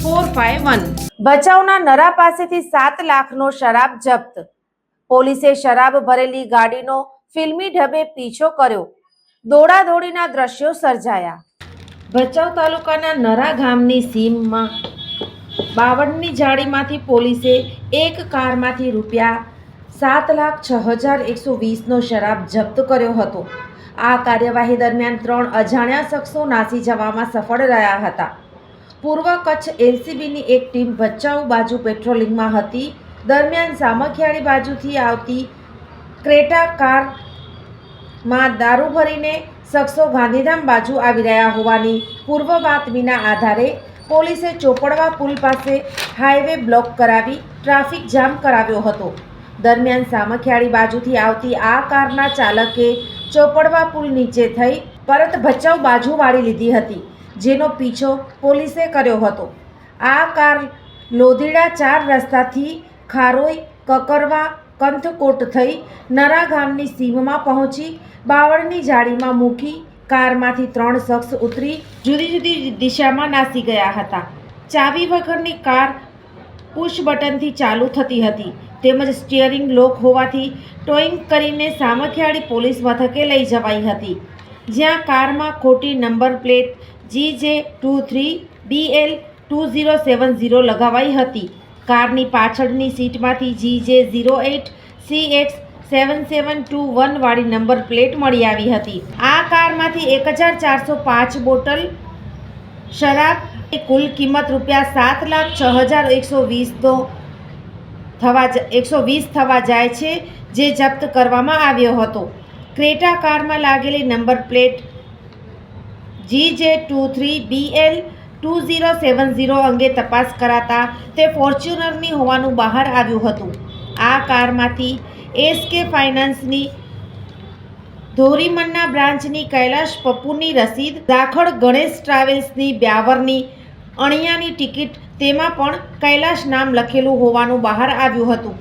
four five one ભચાઉના નરા પાસેથી સાત લાખનો શરાબ જપ્ત પોલીસે શરાબ ભરેલી ગાડીનો ફિલ્મી ઢબે પીછો કર્યો દોડાદોડીના દ્રશ્યો સર્જાયા ભચાઉ તાલુકાના નરા ગામની સીમમાં બાવળની જાળીમાંથી પોલીસે એક કારમાંથી રૂપિયા સાત લાખ છ હજાર એકસો વીસનો શરાબ જપ્ત કર્યો હતો આ કાર્યવાહી દરમિયાન ત્રણ અજાણ્યા શખ્સો નાસી જવામાં સફળ રહ્યા હતા પૂર્વ કચ્છ એલસીબીની એક ટીમ ભચાઉ બાજુ પેટ્રોલિંગમાં હતી. દરમિયાન સામખિયાળી બાજુથી આવતી ક્રેટા કારમાં દારૂ ભરીને શખ્સો ગાંધીધામ બાજુ આવી રહ્યા હોવાની પૂર્વ બાતમીના આધારે પોલીસે ચોપડવા પુલ પાસે હાઈવે બ્લોક કરાવી ટ્રાફિક જામ કરાવ્યો હતો. દરમિયાન સામખિયાળી બાજુથી આવતી આ કારના ચાલકે ચોપડવા પુલ નીચે થઈ પરત ભચાઉ બાજુ વાળી લીધી હતી. જેનો પીછો પોલીસે કર્યો હતો. આ કાર લોધીડા ચાર રસ્તાથી ખારોઈ, કકરવા, કંથકોટ થઈ નરા ગામની સીમમાં પહોંચી બાવળની જાળીમાં મૂકી કારમાંથી ત્રણ શખ્સ ઉતરી જુદી જુદી દિશામાં નાસી ગયા હતા. ચાવી વગરની કાર પુશ બટનથી ચાલુ થતી હતી. તેમજ સ્ટિયરિંગ લોક હોવાથી ટોઈંગ કરીને સામખિયાળી પોલીસ મથકે લઈ જવાઈ હતી. જ્યાં કારમાં ખોટી number plate G J two three B L two zero seven zero લગાવાઈ હતી. કારની પાછળની સીટમાંથી G J zero eight C X seven seven two વનવાળી number plate મળી આવી હતી. આ કારમાંથી એક હજાર ચારસો પાંચ બોટલ શરાબ કુલ કિંમત રૂપિયા સાત લાખ છ હજાર એકસો વીસનો થવા એકસો વીસ થવા જાય છે, જે જપ્ત કરવામાં આવ્યો હતો. ક્રેટા કારમાં લાગેલી number plate G J two three B L two zero seven zero અંગે તપાસ કરાતા તે ફોર્ચ્યુનરની હોવાનું બહાર આવ્યું હતું. આ કારમાંથી એસકે ફાઇનાન્સની ધોરીમન્ના બ્રાન્ચની કૈલાશ પપ્પુની રસીદ, દાખલ ગણેશ ટ્રાવેલ્સની બ્યાવરની અણિયાની ટિકિટ તેમાં પણ કૈલાશ નામ લખેલું હોવાનું બહાર આવ્યું હતું.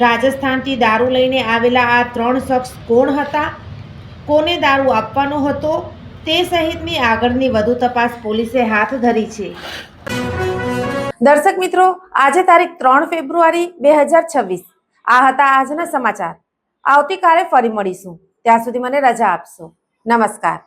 રાજસ્થાનથી દારૂ લઈને આવેલા આ ત્રણ શખ્સ કોણ હતા? કોને દારૂ આપવાનો હતો? તે સહિતની આગળની વધુ તપાસ પોલીસે હાથ ધરી છે. દર્શક મિત્રો, આજે તારીખ ત્રણ ફેબ્રુઆરી બે હજાર છવ્વીસ. આ હતા આજના સમાચાર. આવતીકાલે ફરી મળીશું. ત્યાં સુધી મને રજા આપશો. નમસ્કાર.